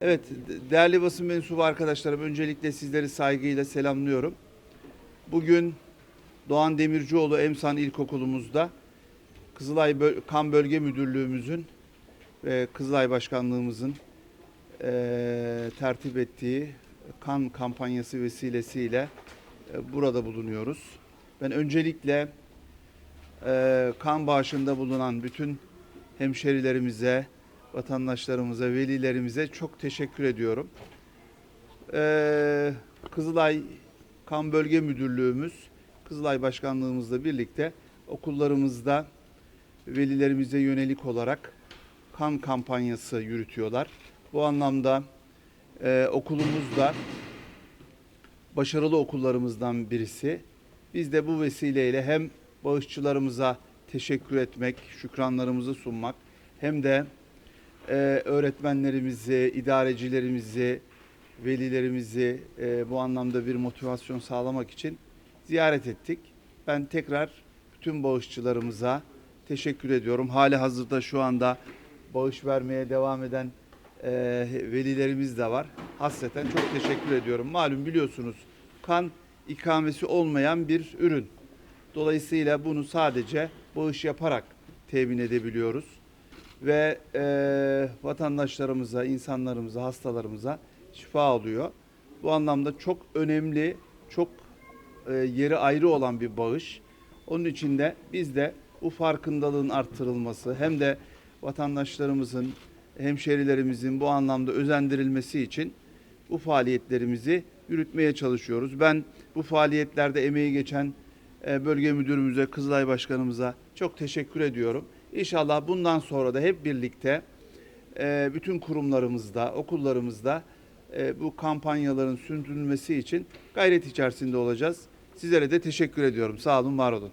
Evet, de- değerli basın mensubu arkadaşlarım, öncelikle sizleri saygıyla selamlıyorum. Bugün Doğan Demircioğlu Emsan İlkokulumuzda Kızılay Kan Bölge Müdürlüğümüzün ve Kızılay Başkanlığımızın eee, tertip ettiği kan kampanyası vesilesiyle e, burada bulunuyoruz. Ben öncelikle eee, kan bağışında bulunan bütün hemşerilerimize, vatandaşlarımıza, velilerimize çok teşekkür ediyorum. Ee, Kızılay Kan Bölge Müdürlüğümüz, Kızılay Başkanlığımızla birlikte okullarımızda velilerimize yönelik olarak kan kampanyası yürütüyorlar. Bu anlamda e, okulumuz da başarılı okullarımızdan birisi. Biz de bu vesileyle hem bağışçılarımıza teşekkür etmek, şükranlarımızı sunmak hem de e, öğretmenlerimizi, idarecilerimizi, velilerimizi e, bu anlamda bir motivasyon sağlamak için ziyaret ettik. Ben tekrar bütün bağışçılarımıza teşekkür ediyorum. Hali hazırda şu anda bağış vermeye devam eden e, velilerimiz de var. Hasreten çok teşekkür ediyorum. Malum biliyorsunuz kan ikamesi olmayan bir ürün. Dolayısıyla bunu sadece bağış yaparak temin edebiliyoruz ve e, vatandaşlarımıza, insanlarımıza, hastalarımıza şifa oluyor. Bu anlamda çok önemli, çok e, yeri ayrı olan bir bağış. Onun için de biz de bu farkındalığın artırılması hem de vatandaşlarımızın, hemşerilerimizin bu anlamda özendirilmesi için bu faaliyetlerimizi yürütmeye çalışıyoruz. Ben bu faaliyetlerde emeği geçen e, bölge müdürümüze, Kızılay Başkanımıza çok teşekkür ediyorum. İnşallah bundan sonra da hep birlikte e, bütün kurumlarımızda, okullarımızda e, bu kampanyaların sürdürülmesi için gayret içerisinde olacağız. Sizlere de teşekkür ediyorum. Sağ olun, var olun.